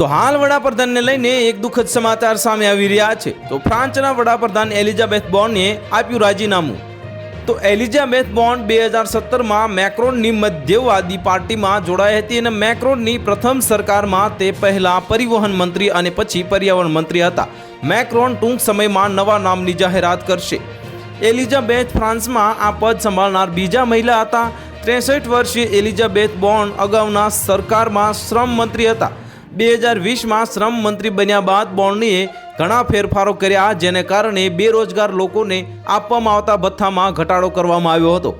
તો હાલ વડાપ્રધાનને લઈને એક દુઃખદ સમાચાર સામે આવી રહ્યા છે. તો ફ્રાન્સના વડાપ્રધાન એલિઝાબેથ બોર્ને આપ્યું રાજીનામું. તો એલિઝાબેથ બોન્ડ બે હજાર સત્તરમાં મેક્રોનની મધ્યવાદી પાર્ટીમાં જોડાઈ હતી અને મેક્રોનની પ્રથમ સરકારમાં તે પહેલાં પરિવહન મંત્રી અને પછી પર્યાવરણ મંત્રી હતા. મેક્રોન ટૂંક સમયમાં નવા નામની જાહેરાત કરશે. એલિઝાબેથ ફ્રાન્સમાં આ પદ સંભાળનાર બીજા મહિલા હતા. ત્રેસઠ વર્ષીય એલિઝાબેથ બોન્ડ અગાઉના સરકારમાં શ્રમ મંત્રી હતા. બે હજાર વીસમાં શ્રમ મંત્રી બન્યા બાદ બોન્ડીએ ઘણા ફેરફારો કર્યા, જેને કારણે બેરોજગાર લોકોને આપવામાં આવતા ભથ્થામાં ઘટાડો કરવામાં આવ્યો હતો.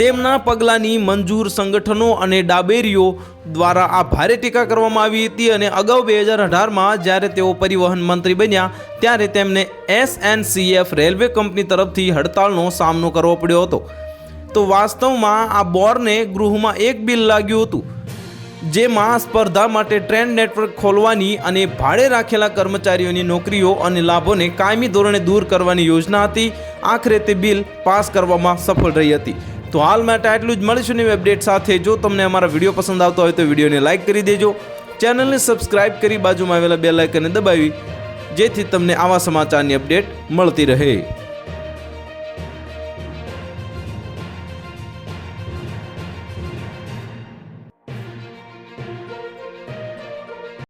તેમના પગલાંની મંજૂર સંગઠનો અને ડાબેરીઓ દ્વારા આ ભારે ટીકા કરવામાં આવી હતી અને અગાઉ બે હજાર અઢારમાં જ્યારે તેઓ પરિવહન મંત્રી બન્યા, ત્યારે તેમને એસએનસીએફ રેલવે કંપની તરફથી હડતાલનો સામનો કરવો પડ્યો હતો. તો વાસ્તવમાં આ બોરને ગૃહમાં એક બિલ લાગ્યું હતું. જેમાં સ્પર્ધા માટે ટ્રેન નેટવર્ક ખોલવાની અને ભાડે રાખેલા કર્મચારીઓની નોકરીઓ અને લાભોને કાયમી ધોરણે દૂર કરવાની યોજના હતી. આખરે તે બિલ પાસ કરવામાં સફળ રહી હતી. તો હાલ માટે આટલું જ. મળીશું નવી અપડેટ સાથે. જો તમને અમારા વીડિયો પસંદ આવતો હોય તો વિડીયોને લાઇક કરી દેજો. ચેનલને સબસ્ક્રાઇબ કરી બાજુમાં આવેલા બે લાઇકને દબાવી, જેથી તમને આવા સમાચારની અપડેટ મળતી રહે.